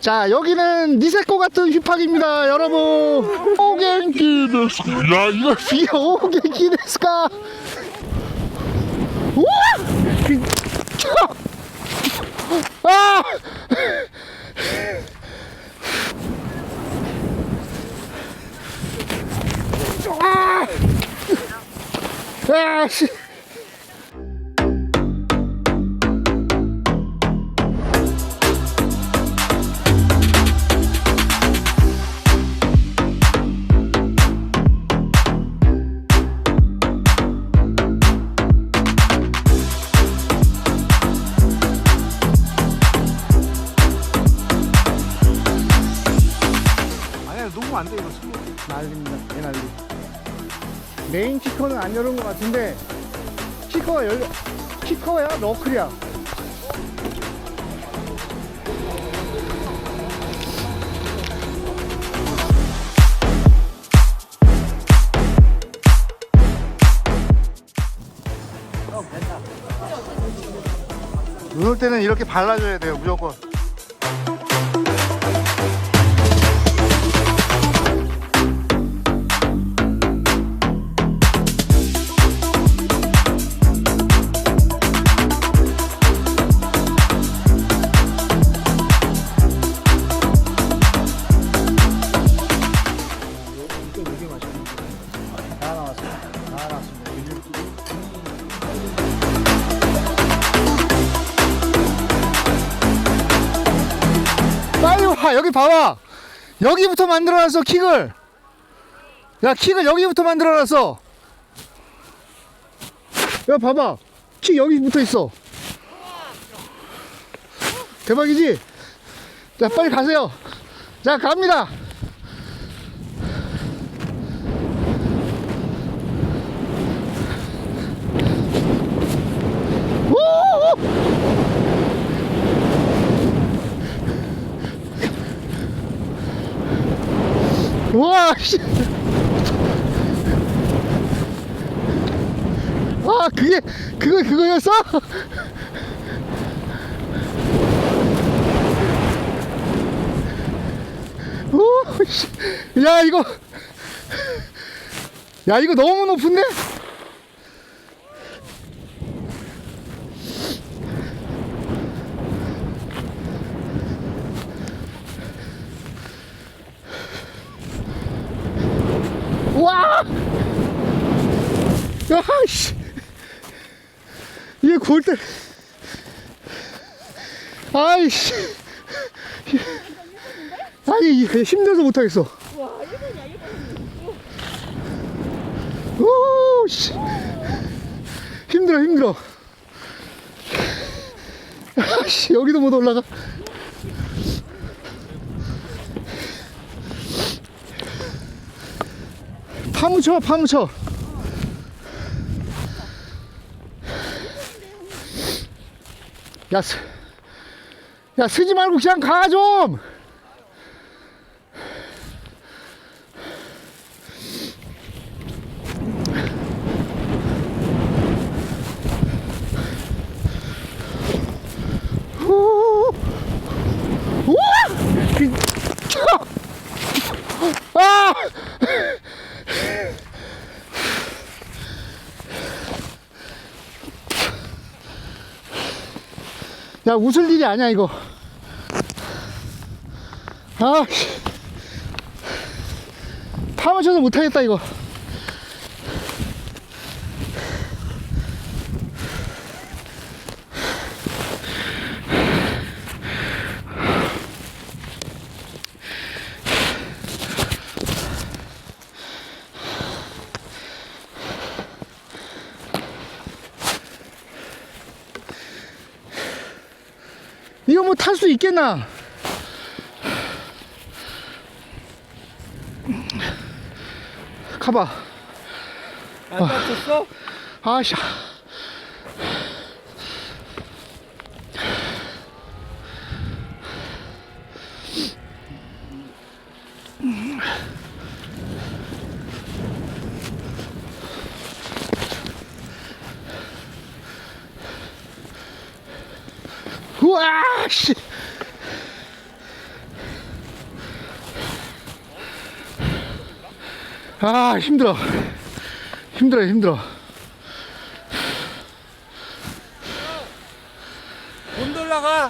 자 여기는 니세코 같은 휘팍입니다 여러분. 오겐키 데스까 야 이거 비어 오겐키 데스까 우와! 아! 아! 아, 씨. 안돼 이거 지금 난리입니다. 개 난리. 메인 키커는 안 열은 것 같은데 키커가 열려. 키커야 너클이야. 눈올 때는 이렇게 발라줘야 돼요 무조건. 나왔습니다. 빨리 와 여기 봐봐. 여기부터 만들어놨어 킥을. 야 킥을 여기부터 만들어놨어. 야 봐봐. 킥 여기 붙어 있어. 대박이지? 자 빨리 가세요. 자 갑니다 우! 와, 씨. 아, 그게, 그거, 그거였어? 오, 씨. 야, 이거. 야, 이거 너무 높은데? 와! 야, 씨. 이게 골대. 아이씨. 아니, 힘들어서 못하겠어. 오, 씨. 힘들어, 힘들어. 아씨, 여기도 못 올라가. 파묻혀, 파묻혀. 야, 스, 야, 쓰지 말고 그냥 가, 좀! 후! 우와! 그, 아! 야, 웃을 일이 아니야, 이거. 아, 씨. 파묻혀서 못하겠다. 이거 뭐 탈 수 있겠나? 가봐. 안 다쳤어? 아씨. 우와, 씨. 아, 힘들어. 힘들어, 힘들어. 못 올라가.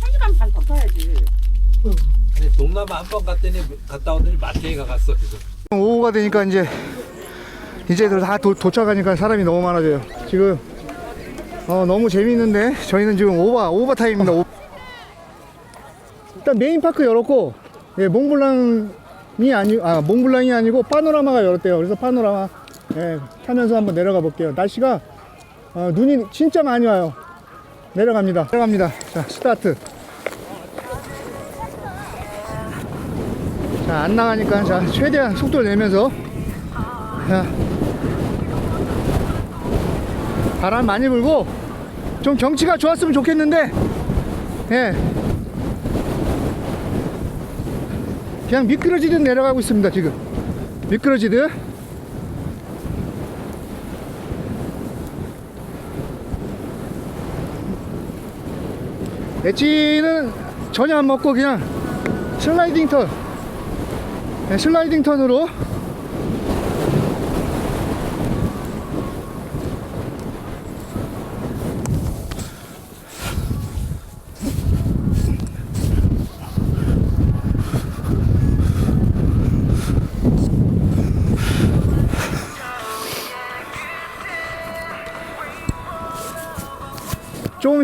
한 시간 반 더 타야지. 아니 동남아 한 번 갔더니 갔다 오더니 마트에 가 갔어 지금. 오후가 되니까 이제 이제 다 도, 도착하니까 사람이 너무 많아져요. 지금 어, 너무 재밌는데 저희는 지금 오바 오버 타임입니다. 오- 일단 메인 파크 열었고 예, 몽블랑 이 아니 아 몽블랑이 아니고 파노라마가 열었대요. 그래서 파노라마 예, 타면서 한번 내려가 볼게요. 날씨가 어, 눈이 진짜 많이 와요. 내려갑니다. 내려갑니다. 자 스타트. 자, 안 나가니까, 자, 최대한 속도를 내면서, 자, 바람 많이 불고, 좀 경치가 좋았으면 좋겠는데, 예. 그냥 미끄러지듯 내려가고 있습니다, 지금. 미끄러지듯. 엣지는 전혀 안 먹고 그냥 슬라이딩 턴. 네, 슬라이딩 턴으로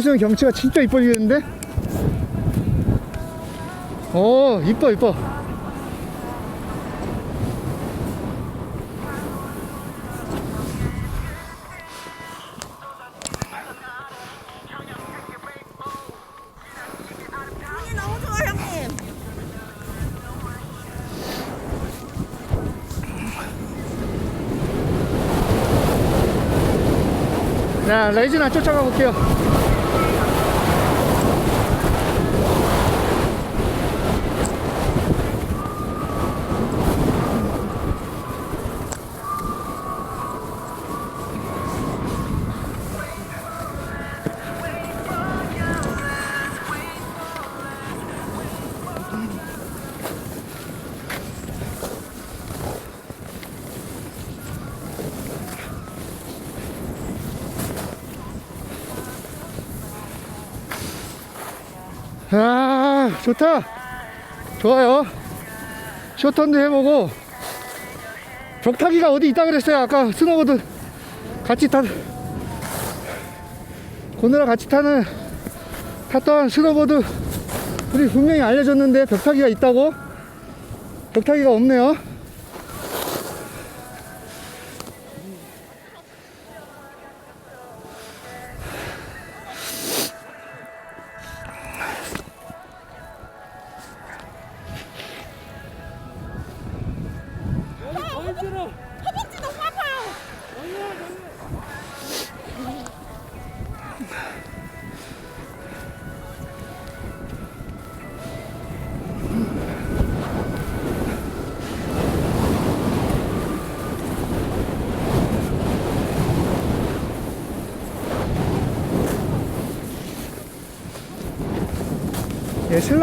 있으면 경치가 진짜 이뻐지겠는데? 오 이뻐 이뻐. 자, 레이즈나 쫓아가 볼게요. 좋다. 좋아요. 쇼턴도 해보고. 벽타기가 어디 있다 그랬어요. 아까 스노보드 같이 타, 고느라 같이 타는, 탔던 스노보드 우리 분명히 알려줬는데 벽타기가 있다고? 벽타기가 없네요.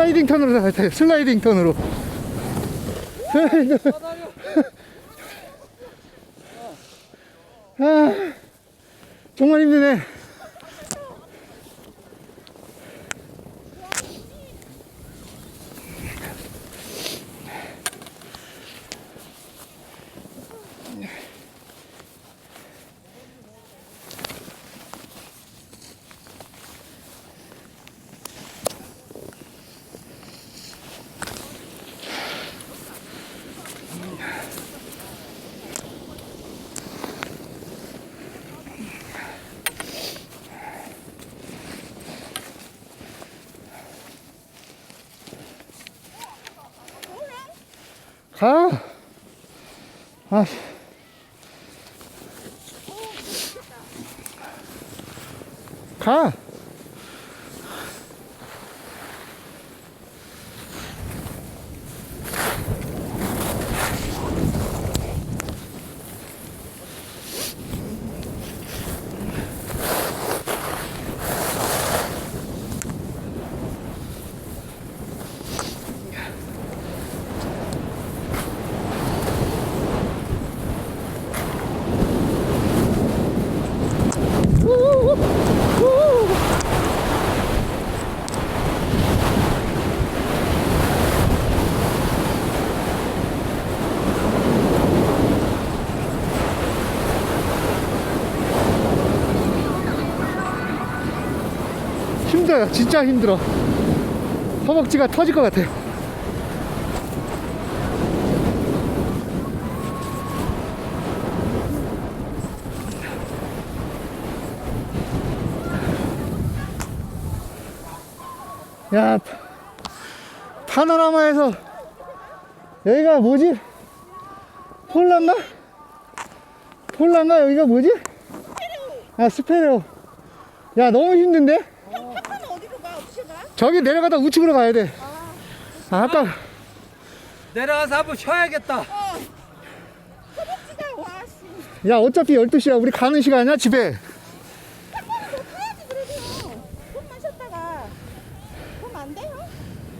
슬라이딩 턴으로 나가요. 슬라이딩 턴으로. 슬라이딩 턴. 아, 정말 힘드네. 가. 아. 가. 힘들어요. 진짜 힘들어. 허벅지가 터질 것 같아요. 야, 파- 파노라마에서 여기가 뭐지? 폴란가? 폴란가 여기가 뭐지? 아 스페레오 야 너무 힘든데? 파파는 어디로 가? 어떻게 가? 저기 내려가다 우측으로 가야 돼 아, 아까 내려가서 한번 쉬어야겠다. 허벅지가 와 씨. 야 어차피 12시야 우리 가는 시간이야 집에 가야지 그래도. 좀만 쉬었다가. 그럼 안 돼요?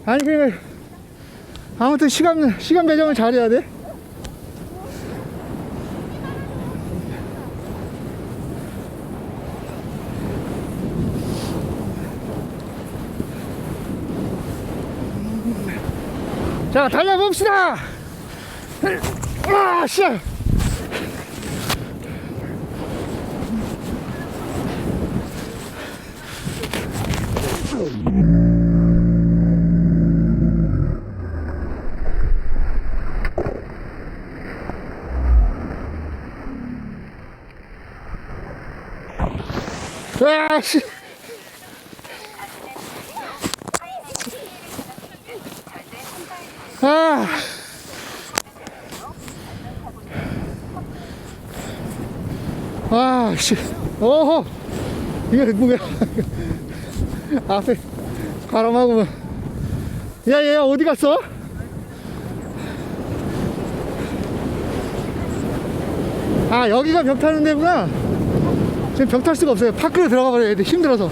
아니 그러니까 아무튼 시간 시간 배정을 잘해야 돼 자 달려봅시다 아 씨. 아 씨. 아. 아, 씨. 어허. 이게 뭐야. 앞에 가람하고. 야, 얘 어디 갔어? 아, 여기가 벽 타는 데구나. 지금 벽 탈 수가 없어요. 파크로 들어가 버려야 돼. 힘들어서.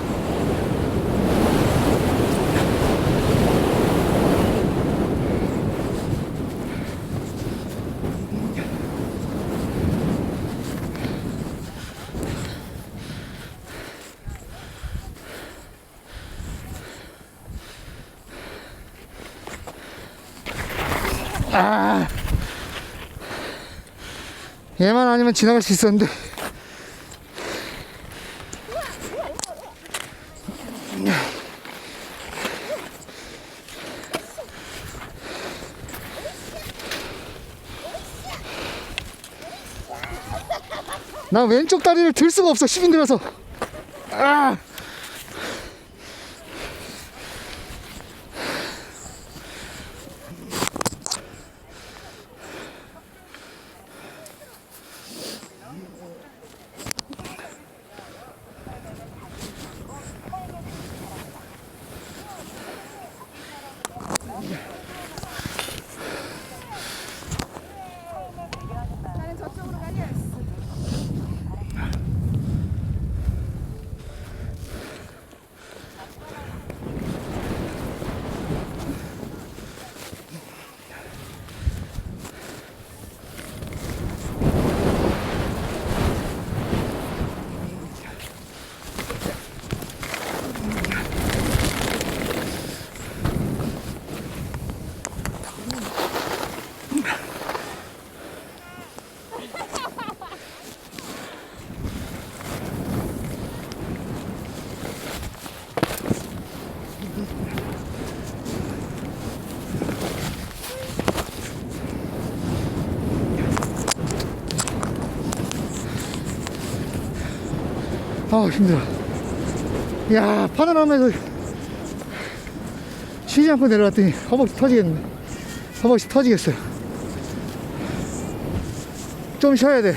아. 얘만 아니면 지나갈 수 있었는데. 나 왼쪽 다리를 들 수가 없어 힘이 들어서 아 아 힘들어. 야 파노라마에서 쉬지 않고 내려갔더니 허벅지 터지겠네. 허벅지 터지겠어요. 좀 쉬어야 돼.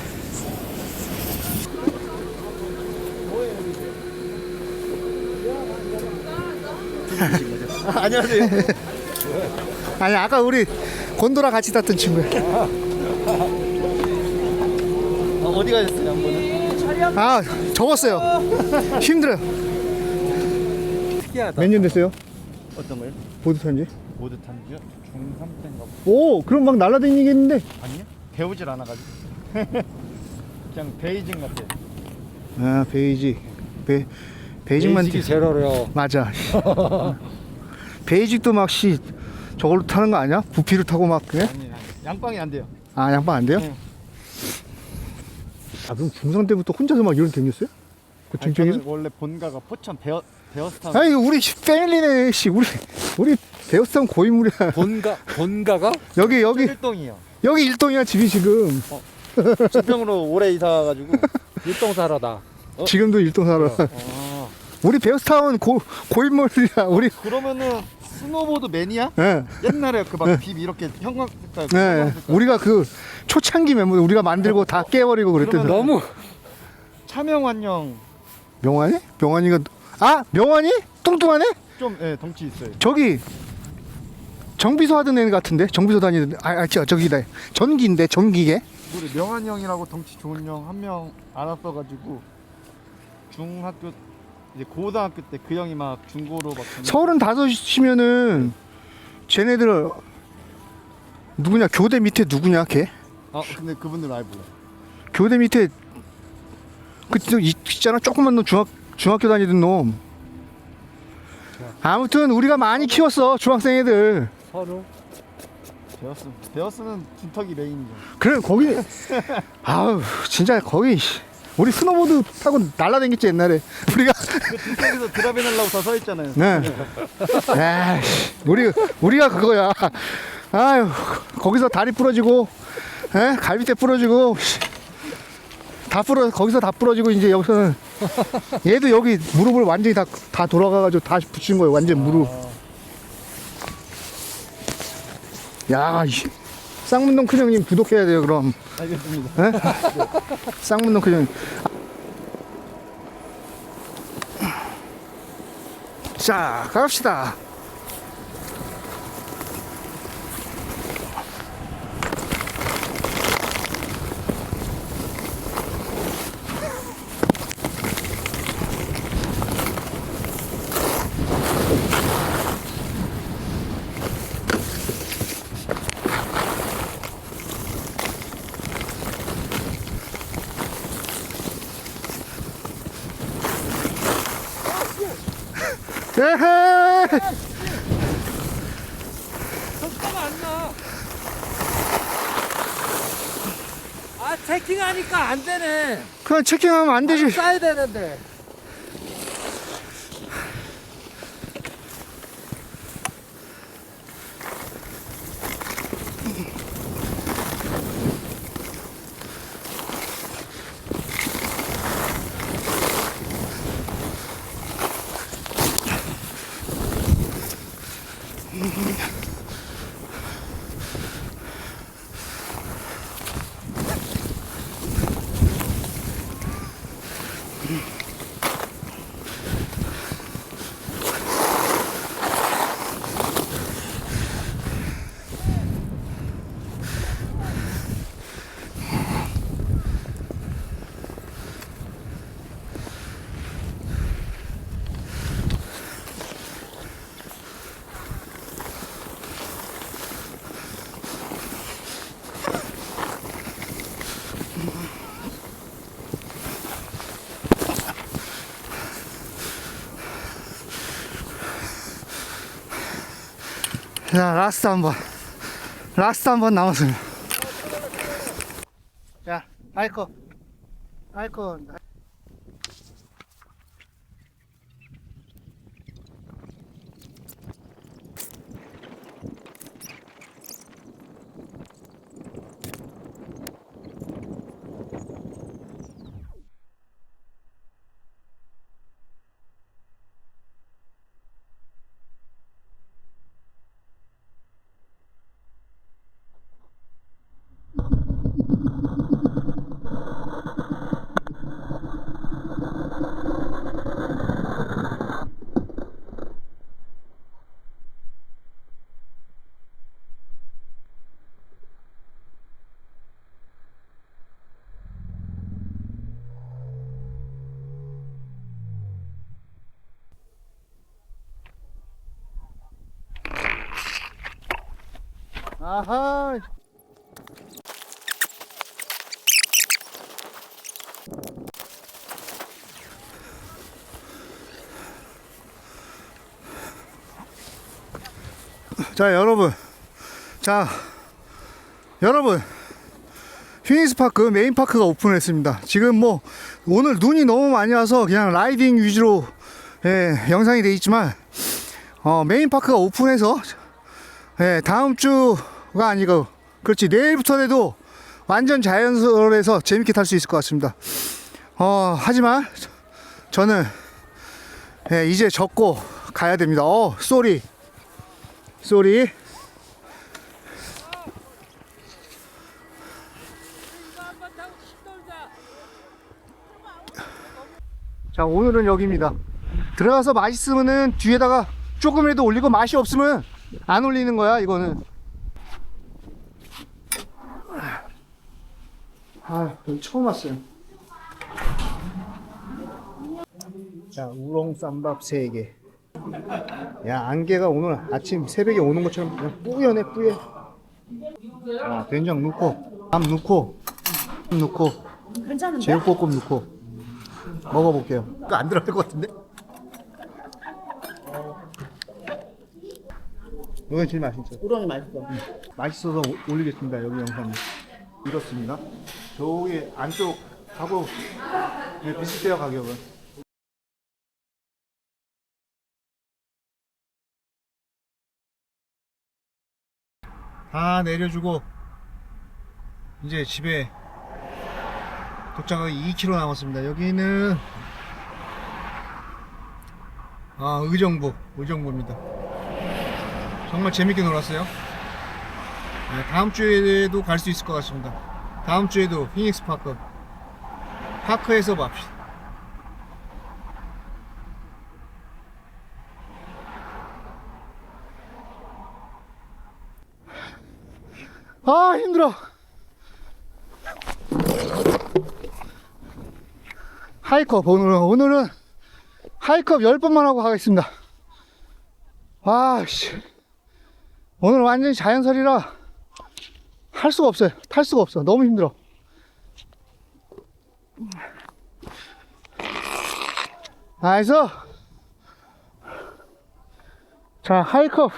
안녕하세요. 아니 아까 우리 곤도라 같이 탔던 친구야. 어, 어디 가셨어요? 아 접었어요 힘들어요 특이하다. 몇 년 됐어요? 어떤 거요? 보드 탄지? 모드 탄지요? 중3 때인가 보오 그럼 막 날라다니겠는데 아니요? 배우질 않아가지고. 그냥 베이징 같아요. 아 베이지 베, 베이직만 베이직이 제일 어려워. 맞아 베이직도 막 씨 저걸로 타는 거 아니야? 부피로 타고 막 그래? 아니, 아니, 양방이 안 돼요. 아 양방 안 돼요? 네. 아 그럼 중3 때부터 혼자서 막 이런 댕겼어요? 그 아니? 저는 원래 본가가 포천 대, 베어스타운 아니 우리 패밀리네 씨 우리 우리 배우성 고인물이야 본가 본가가 여기 여기 일동이요. 여기 일동이야 집이 지금 진평으로 오래 이사 와가지고. 일동 살아다. 지금도 일동 살아 아, 우리 베우스타운 고 고인물이야 우리 그러면은 스노보드 매니아? 예 옛날에 그 막 빕 이렇게 형광 색깔. 네. 형광 색깔. 우리가 그 초창기 멤버 우리가 만들고 다 깨버리고 그랬거든 그러면- 너무 차명환영 명환이? 명환이가 아 명환이? 뚱뚱하네? 좀 예, 덩치 있어요. 저기 정비소 하던 애 같은데 정비소 다니는 아, 아 저, 저기다 전기인데 전기계 우리 명환 형이라고 덩치 좋은 형 한 명 알았어가지고 중학교 이제 고등학교 때 그 형이 막 중고로 막 전화- 서른 다섯이면은 쟤네들 누구냐? 교대 밑에 누구냐 걔? 아 근데 그분들 아예 몰라. 교대 밑에 그 저- 이- 있잖아. 조그만 놈 중학 중학교 다니던 놈. 아무튼 우리가 많이 키웠어 중학생 애들. 서로 베어스 베어스는 준턱이 메인이죠. 그래 거기. 아우 진짜 거기 씨, 우리 스노보드 타고 날라다녔지 옛날에 우리가 그 준턱에서 드라벤 하려고 다 서 있잖아요. 네. 에이씨, 우리 우리가 그거야. 아유, 거기서 다리 부러지고, 에? 갈비뼈 부러지고, 씨. 다 부러 거기서 다 부러지고 이제 여기서는 얘도 여기 무릎을 완전히 다 다 돌아가가지고 다시 붙인 거예요. 완전 무릎. 야, 이 쌍문동 큰 형님 구독해야 돼요. 그럼 알겠습니다. 쌍문동 큰형. 자, 갑시다. 에헤! 속도가 안 나. 아 체킹하니까 안 되네. 그냥 체킹하면 안 되지. 싸야 되는데. Three. 자, 라스트 한 번. 라스트 한 번 남았습니다. 자, 아이콘. 아이콘. 아하. 자, 여러분. 자, 여러분. 휘니스 파크 메인 파크가 오픈했습니다. 지금 뭐 오늘 눈이 너무 많이 와서 그냥 라이딩 위주로 예, 영상이 돼 있지만 어, 메인 파크가 오픈해서 예, 다음 주가 아니고 그렇지 내일부터라도 완전 자연스러워서 재밌게 탈 수 있을 것 같습니다. 어, 하지만 저는 예, 이제 접고 가야 됩니다. 어, 쏘리. 쏘리. 자, 오늘은 여기입니다. 들어가서 맛있으면은 뒤에다가 조금이라도 올리고 맛이 없으면 안 올리는 거야, 이거는. 아, 여기 처음 왔어요. 자, 우렁 쌈밥 3개. 야, 안개가 오늘 아침 새벽에 오는 것처럼 그냥 뿌연해, 뿌예. 자, 된장 넣고, 밥 넣고, 밥 넣고, 괜찮은데? 제육볶음 넣고, 먹어볼게요. 그거 안 들어갈 것 같은데? 이건 제일 맛있죠. 우렁이 맛있어. 맛있어서 오- 올리겠습니다. 여기 영상 이렇습니다. 저기 안쪽 하고 네, 비슷해요 가격은. 다 내려주고 이제 집에 도착하기 2km 남았습니다. 여기는 아 의정부 의정부입니다. 정말 재밌게 놀았어요. 네, 다음 주에도 갈 수 있을 것 같습니다. 다음 주에도 피닉스 파크 파크에서 봅시다. 아 힘들어. 하이컵 오늘은 오늘은 하이컵 10번만 하고 가겠습니다. 아씨. 오늘 완전히 자연설이라 할 수가 없어요. 탈 수가 없어. 너무 힘들어. 나이스. 자, 하이컵.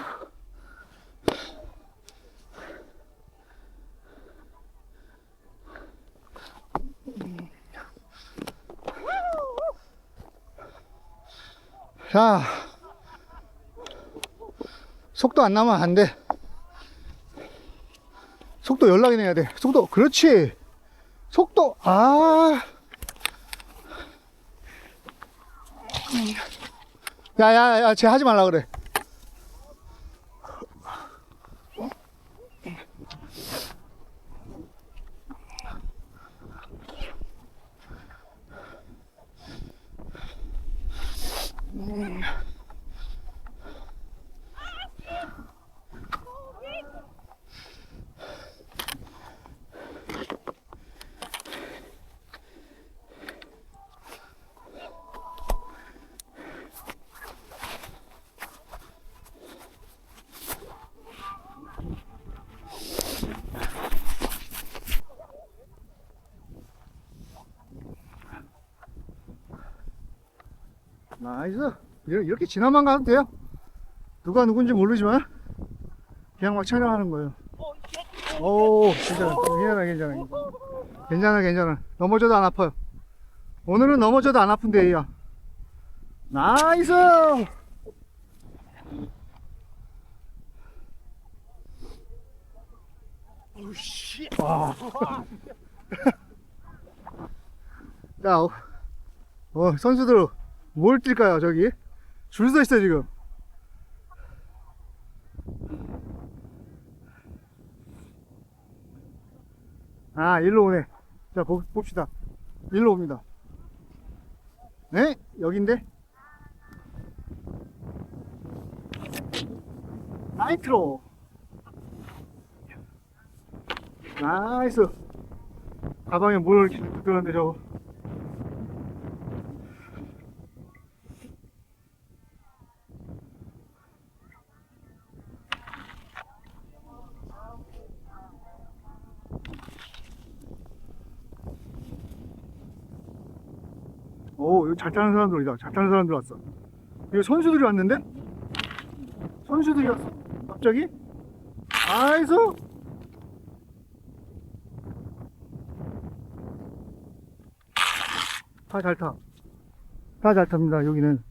자, 속도 안 나면 안 돼. 속도 연락이 내야 돼. 속도, 그렇지. 속도, 아. 야, 야, 야, 쟤 하지 말라 그래. 나 이렇게 지나만 가도 돼요. 누가 누군지 모르지만 그냥 막 촬영하는 거예요. 오, 괜찮아, 괜찮아, 괜찮아, 괜찮아, 괜찮아. 넘어져도 안 아파요. 오늘은 넘어져도 안 아픈 데이야. 나이스. 와. 자, 어, 어, 선수들 뭘 뛸까요, 저기? 줄 서 있어, 지금. 아, 일로 오네. 자, 보, 봅시다. 일로 옵니다. 네? 여긴데? 나이트로. 나이스. 가방에 뭘 이렇게 들었는데, 저거. 오, 여기 잘 타는 사람들이다. 잘 타는 사람들 왔어. 이거 선수들이 왔는데? 선수들이 왔어. 갑자기? 아이스! 다 잘 타. 다 잘 탑니다, 여기는.